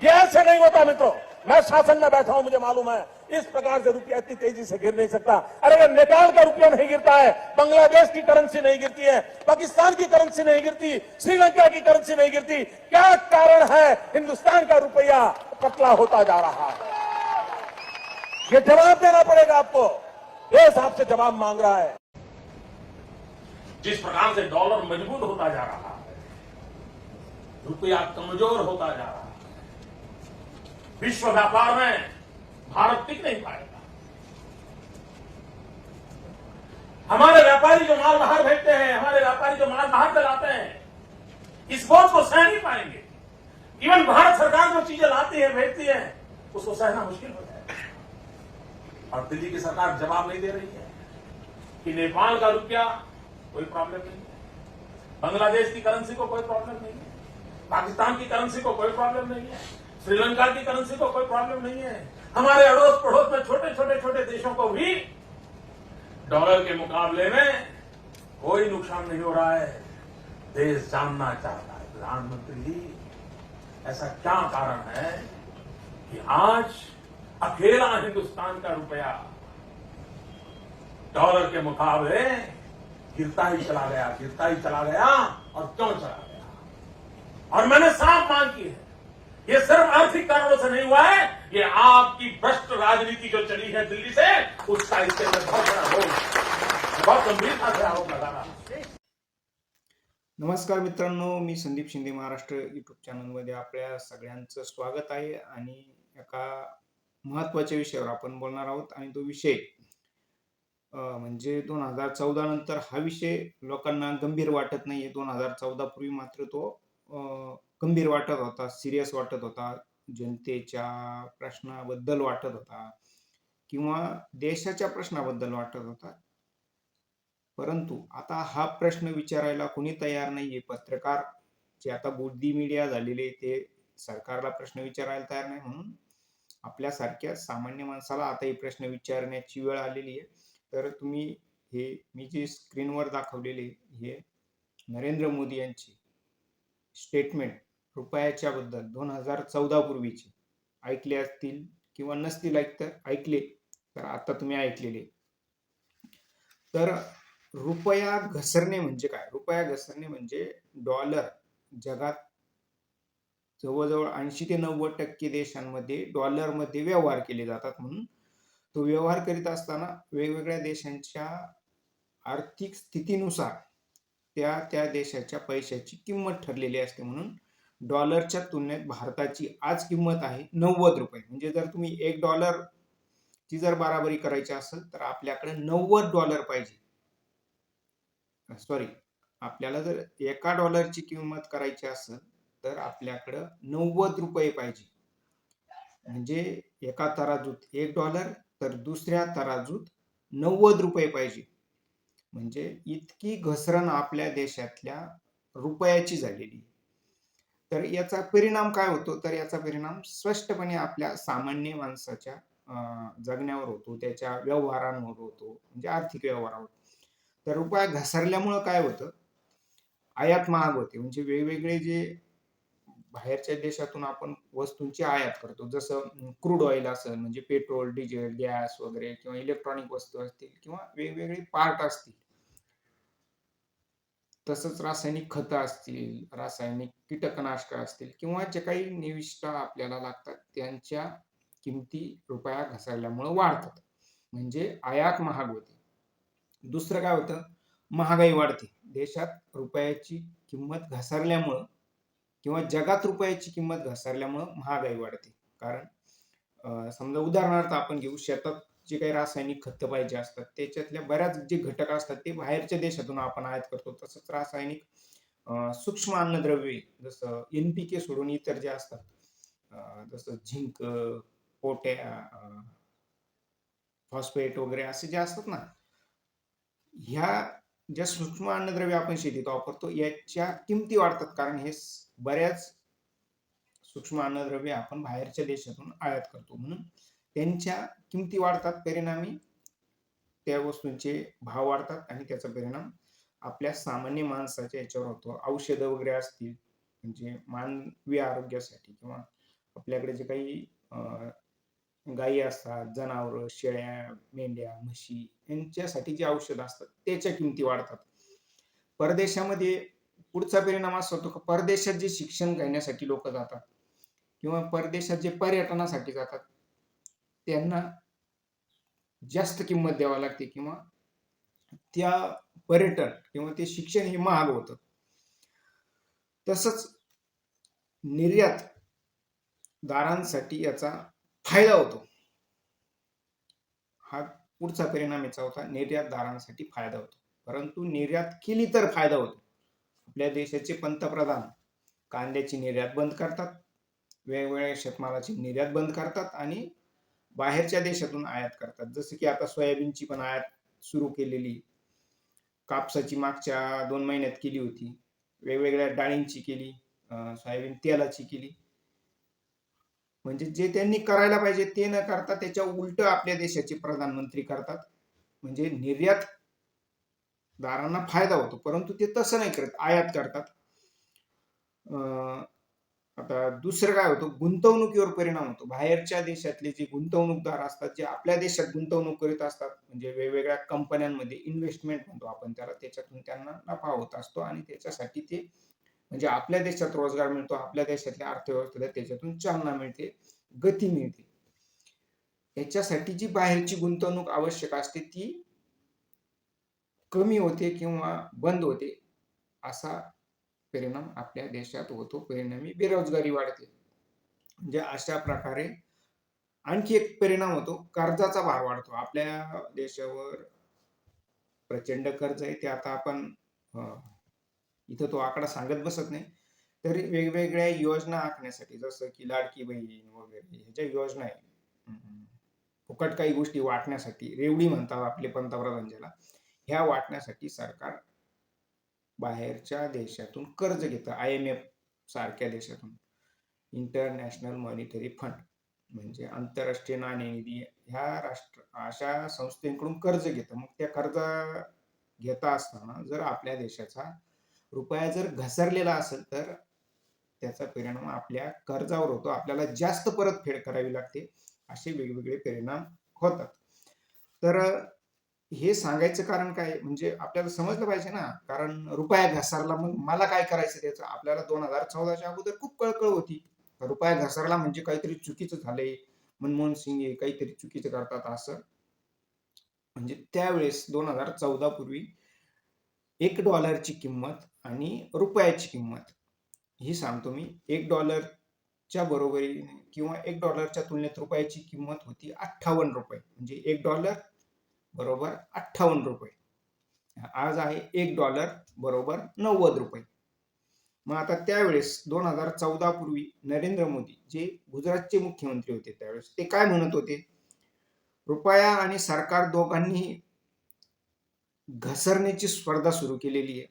ये ऐसे नहीं होता, मित्रों। मैं शासन में बैठा हूँ, मुझे मालूम है। इस प्रकार से रुपया इतनी तेज़ी से गिर नहीं सकता। अरे, अगर नेपाल का रुपया नहीं गिरता है, बांग्लादेश की करेंसी नहीं गिरती है, पाकिस्तान की करेंसी नहीं गिरती, श्रीलंका की करेंसी नहीं गिरती, क्या कारण है हिंदुस्तान का रुपया पतला होता जा रहा है? ये जवाब देना पड़ेगा आपको। देश आपसे जवाब मांग रहा है। जिस प्रकार से डॉलर मज़बूत होता जा रहा है, रुपया कमज़ोर होता जा रहा है। विश्व व्यापार में भारत टिक नहीं पाएगा। हमारे व्यापारी जो माल बाहर भेजते हैं, हमारे व्यापारी जो माल बाहर चलाते हैं, इस बोझ को सह नहीं पाएँगे। इवन भारत सरकार जो चीज़ें लाती है, भेजती है, उसको सहना मुश्किल हो जाएगा। और दिल्ली की सरकार जवाब नहीं दे रही है कि नेपाल का रुपया कोई प्रॉब्लम नहीं है। बांग्लादेश की करेंसी को कोई प्रॉब्लम नहीं है। पाकिस्तान की करेंसी को कोई प्रॉब्लम नहीं है। श्रीलंका की करेंसी को कोई प्रॉब्लम नहीं है। हमारे अड़ोस पड़ोस में छोटे छोटे छोटे देशों को भी डॉलर के मुकाबले में कोई नुकसान नहीं हो रहा है। देश जानना चाहता है। प्रधानमंत्री जी, ऐसा क्या कारण है कि आज अकेला हिंदुस्तान का रुपया डॉलर के मुकाबले गिरता ही चला गया, गिरता ही चला गया और क्यों चला गया? और मैंने साफ़ मांग की है। ये सिर्फ आर्थिक कारणों से नहीं हुआ है ये आपकी भ्रष्ट राजनीति जो चली है दिल्ली से उसका इसके अंदर बहुत बड़ा रोल बहुत गंभीरता से आरोप लगा रहा नमस्कार मित्रांनो मी संदीप शिंदे महाराष्ट्र यूट्यूब चॅनलमध्ये आपल्या सगळ्यांचं स्वागत आहे आणि एका महत्त्वाच्या विषयावर आपण बोलणार आहोत आणि तो विषय म्हणजे दोन हजार चौदा नंतर हा विषय लोकांना गंभीर वाटत नाहीये. दोन हजार चौदा पूर्वी मात्र तो गंभीर वाटत होता सिरियस वाटत होता जनतेच्या प्रश्नाबद्दल वाटत होता किंवा देशाच्या प्रश्नाबद्दल वाटत होता. परंतु आता हा प्रश्न विचारायला कोणी तयार नाहीये. पत्रकार जे आता बुद्धी मीडिया झालेले ते सरकारला प्रश्न विचारायला तयार नाही. म्हणून आपल्यासारख्या सामान्य माणसाला आता हे प्रश्न विचारण्याची वेळ आलेली आहे. तर तुम्ही हे मी जे स्क्रीनवर दाखवलेले हे नरेंद्र मोदी यांची स्टेटमेंट रुपयाच्या बद्दल दोन हजार चौदा पूर्वीचे. ऐकले असतील किंवा नसतील ऐक तर ऐकले तर आता तुम्ही ऐकलेले. तर रुपया घसरणे म्हणजे काय? रुपया घसरणे म्हणजे डॉलर जगात जवळजवळ ऐंशी ते नव्वद टक्के देशांमध्ये डॉलरमध्ये व्यवहार केले जातात म्हणून तो व्यवहार करीत असताना वेगवेगळ्या देशांच्या आर्थिक स्थितीनुसार त्या त्या देशाच्या पैशाची किंमत ठरलेली असते म्हणून डॉलरच्या तुलनेत भारताची आज किंमत आहे नव्वद रुपये. म्हणजे जर तुम्ही एक डॉलर ची जर बराबरी करायची असेल तर आपल्याकडे नव्वद डॉलर पाहिजे. सॉरी आपल्याला जर एका डॉलरची किंमत करायची असेल तर आपल्याकडं नव्वद रुपये पाहिजे. म्हणजे एका तराजूत एक डॉलर तर दुसऱ्या तराजूत नव्वद रुपये पाहिजे. म्हणजे इतकी घसरण आपल्या देशातल्या रुपयाची झालेली आहे. तर याचा परिणाम काय होतो? तर याचा परिणाम स्पष्टपणे आपल्या सामान्य माणसाच्या जगण्यावर होतो त्याच्या व्यवहारांवर होतो म्हणजे आर्थिक व्यवहारावर. तर रुपया घसरल्यामुळं काय होतं? आयात महाग होते. म्हणजे वेगवेगळे जे बाहेरच्या देशातून आपण वस्तूंची आयात करतो जसं क्रूड ऑइल असेल म्हणजे पेट्रोल डिझेल गॅस वगैरे किंवा इलेक्ट्रॉनिक वस्तू असतील किंवा वेगवेगळे पार्ट असतील तसंच रासायनिक खतं असतील रासायनिक कीटकनाशक असतील किंवा जे काही निविष्ठा आपल्याला लागतात त्यांच्या किमती रुपया घसरल्यामुळे वाढतात. म्हणजे आयात महाग होते. दुसरं काय होतं? महागाई वाढते. देशात रुपयाची किंमत घसरल्यामुळं किंवा जगात रुपयाची किंमत घसरल्यामुळं महागाई वाढते. कारण समजा उदाहरणार्थ आपण घेऊ शेतात जे काही रासायनिक खतं पाहिजे असतात त्याच्यातल्या बऱ्याच जे घटक असतात ते बाहेरच्या देशातून आपण आयात करतो. तसंच रासायनिक सूक्ष्म अन्नद्रव्ये जसं एन पी के सोडून इतर जे असतात जसं झिंक पोट्या फॉस्फेट वगैरे असे जे असतात ना ह्या ज्या सूक्ष्म अन्नद्रव्य आपण शेतीत वापरतो याच्या किमती वाढतात. कारण हे बऱ्याच सूक्ष्म अन्नद्रव्य आपण बाहेरच्या देशातून आयात करतो. म्हणून त्यांच्या किमती वाढतात परिणामी. त्या वस्तूंचे भाव वाढतात आणि त्याचा परिणाम आपल्या सामान्य माणसाच्या याच्यावर होतो. औषधं वगैरे असतील म्हणजे मानवी आरोग्यासाठी किंवा आपल्याकडे जे काही गायी असतात जनावरं शेळ्या मेंढ्या म्हशी यांच्यासाठी जे औषध असतात त्याच्या किमती वाढतात. परदेशामध्ये पुढचा परिणाम असा होतो की परदेशात जे शिक्षण घेण्यासाठी लोक जातात किंवा परदेशात जे पर्यटनासाठी जातात त्यांना जास्त किंमत द्यावी लागते किंवा त्या पर्यटन किंवा ते शिक्षण हे महाग होतं. तसंच निर्यातदारांसाठी याचा फायदा होतो. हा पुढचा परिणाम याचा होता. निर्यातदारांसाठी फायदा होतो. परंतु निर्यात केली तर फायदा होतो. आपल्या देशाचे पंतप्रधान कांद्याची निर्यात बंद करतात. वेगवेगळ्या शेतमालाची निर्यात बंद करतात आणि बाहेरच्या देशातून आयात करतात. जसं की आता सोयाबीनची पण आयात सुरू केलेली. कापसाची मागच्या दोन महिन्यात केली होती. वेगवेगळ्या डाळींची केली सोयाबीन तेलाची केली. म्हणजे जे त्यांनी करायला पाहिजे ते न करता त्याच्या उलट आपल्या देशाचे प्रधानमंत्री करतात. म्हणजे निर्यात दारांना फायदा होतो. परंतु ते तसं नाही करत. आयात करतात. अं, आता दुसरं काय होतं? गुंतवणुकीवर परिणाम होतो. बाहेरच्या देशातले जे गुंतवणूकदार असतात जे आपल्या देशात गुंतवणूक करीत असतात म्हणजे वेगवेगळ्या कंपन्यांमध्ये इन्व्हेस्टमेंट म्हणतो आपण त्याला त्याच्यातून त्यांना नफा होत असतो आणि त्याच्यासाठी ते म्हणजे आपल्या देशात रोजगार मिळतो आपल्या देशातल्या अर्थव्यवस्थेला त्याच्यातून चालना मिळते गती मिळते. याच्यासाठी जी बाहेरची गुंतवणूक आवश्यक असते ती कमी होते किंवा बंद होते असा परिणाम आपल्या देशात होतो. परिणामी बेरोजगारी वाढते. म्हणजे अशा प्रकारे आणखी एक परिणाम होतो. कर्जाचा भार वाढतो. आपल्या देशावर प्रचंड कर्ज आहे. ते आता आपण इथं तो आकडा सांगत बसत नाही. तरी वेगवेगळ्या योजना आखण्यासाठी जसं की लाडकी बहीण वगैरे ह्या ज्या योजना आहे फुकट काही गोष्टी वाटण्यासाठी रेवडी म्हणतात आपले पंतप्रधान ज्याला ह्या वाटण्यासाठी सरकार बाहेरच्या देशातून कर्ज घेतं आय एम एफ सारख्या देशातून. इंटरनॅशनल मॉनिटरी फंड म्हणजे आंतरराष्ट्रीय नाणेनिधी ह्या राष्ट्र अशा संस्थेकडून कर्ज घेतं. मग त्या कर्ज घेता असताना जर आपल्या देशाचा रुपया जर घसरलेला असेल तर त्याचा परिणाम आपल्या कर्जावर होतो. आपल्याला जास्त परतफेड करावी लागते असे वेगवेगळे परिणाम होतात. तर हे सांगायचं कारण काय? म्हणजे आपल्याला समजलं पाहिजे ना. कारण रुपया घसरला मग मला काय करायचं त्याचं? आपल्याला दोन हजार चौदाच्या अगोदर खूप कळकळ होती. रुपया घसरला म्हणजे काहीतरी चुकीचं झालंय. मनमोहन सिंग हे काहीतरी चुकीचं करतात असं. म्हणजे त्यावेळेस दोन हजार चौदा पूर्वी एक डॉलरची किंमत आणि रुपयाची किंमत. ही सांगतो मी. एक डॉलरच्या बरोबरी किंवा एक डॉलरच्या तुलनेत रुपयाची किंमत होती अठ्ठावन्न रुपये. म्हणजे एक डॉलर बरोबर अठ्ठावन्न रुपये. आज आहे एक डॉलर बरोबर नव्वद रुपये. मग आता त्यावेळेस दोन हजार चौदा पूर्वी नरेंद्र मोदी जे गुजरातचे मुख्यमंत्री होते त्यावेळेस ते काय म्हणत होते? रुपया आणि सरकार दोघांनी घसरण्याची स्पर्धा सुरू केलेली आहे.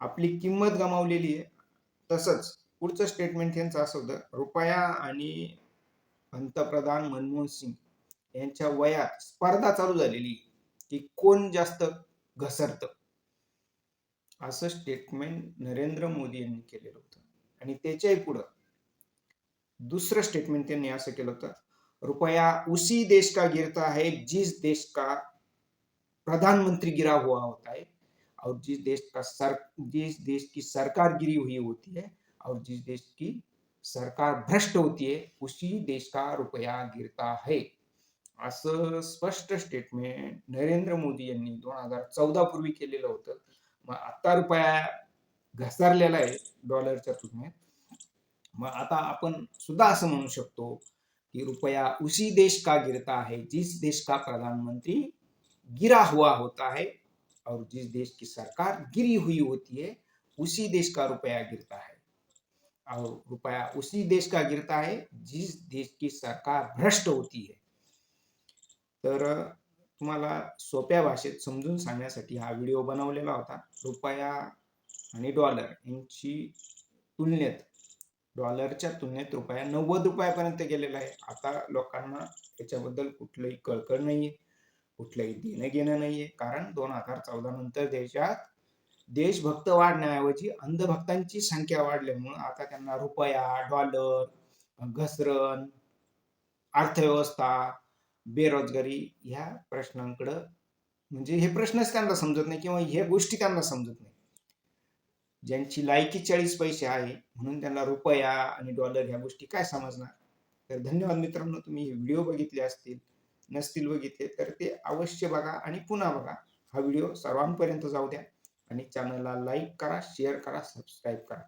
आपली किंमत गमावलेली आहे. तसंच पुढचं स्टेटमेंट त्यांचं असं होतं रुपया आणि पंतप्रधान मनमोहन सिंग यांच्या वयात स्पर्धा चालू झालेली की कोण जास्त घसरत? असं स्टेटमेंट नरेंद्र मोदी यांनी केलेलं होतं. आणि त्याच्याही पुढं दुसरं स्टेटमेंट त्यांनी असं केलं होतं रुपया उसी देश का गिरता है जिस देश का प्रधानमंत्री गिरा हुआ होता है और जिस देश का सर जिस देश की सरकार गिरी हुई होती है और जिस देश की सरकार भ्रष्ट होती है उसी देश का रुपया गिरता है। असं स्पष्ट स्टेटमेंट नरेंद्र मोदी यांनी दोन हजार चौदा पूर्वी केलेलं होतं. मग आता रुपया घसरलेला आहे डॉलरच्या तुलनेत. मग आता आपण सुद्धा असं म्हणू शकतो कि रुपया उसी देश का गिरता है जिस देश का प्रधानमंत्री गिरा हुआ होता है और जिस देश की सरकार गिरी हुई होती है उसी देश का रुपया गिरता है। और रुपया उसी देश का गिरता है जिस देश की सरकार भ्रष्ट होती है। तर तुम्हाला सोप्या भाषेत समजून सांगण्यासाठी हा व्हिडिओ बनवलेला होता. रुपया आणि डॉलर यांची तुलनेत डॉलरच्या तुलनेत रुपया नव्वद रुपयापर्यंत गेलेला आहे. आता लोकांना याच्याबद्दल कुठलंही कळकळ नाहीये कुठलंही देणं घेणं नाहीये. कारण दोन हजार चौदा नंतर देशात देशभक्त वाढण्याऐवजी अंधभक्तांची संख्या वाढल्यामुळं आता त्यांना रुपया डॉलर घसरण अर्थव्यवस्था बेरोजगारी ह्या प्रश्नांकडं म्हणजे हे प्रश्नच त्यांना समजत नाही किंवा ह्या गोष्टी त्यांना समजत नाही. ज्यांची लायकी चाळीस पैसे आहे म्हणून त्यांना रुपया आणि डॉलर ह्या गोष्टी काय समजणार? तर धन्यवाद मित्रांनो तुम्ही हे व्हिडिओ बघितले असतील नसतील बघितले तर ते अवश्य बघा आणि पुन्हा बघा. हा व्हिडिओ सर्वांपर्यंत जाऊ द्या आणि चॅनलला लाईक करा शेअर करा सबस्क्राईब करा.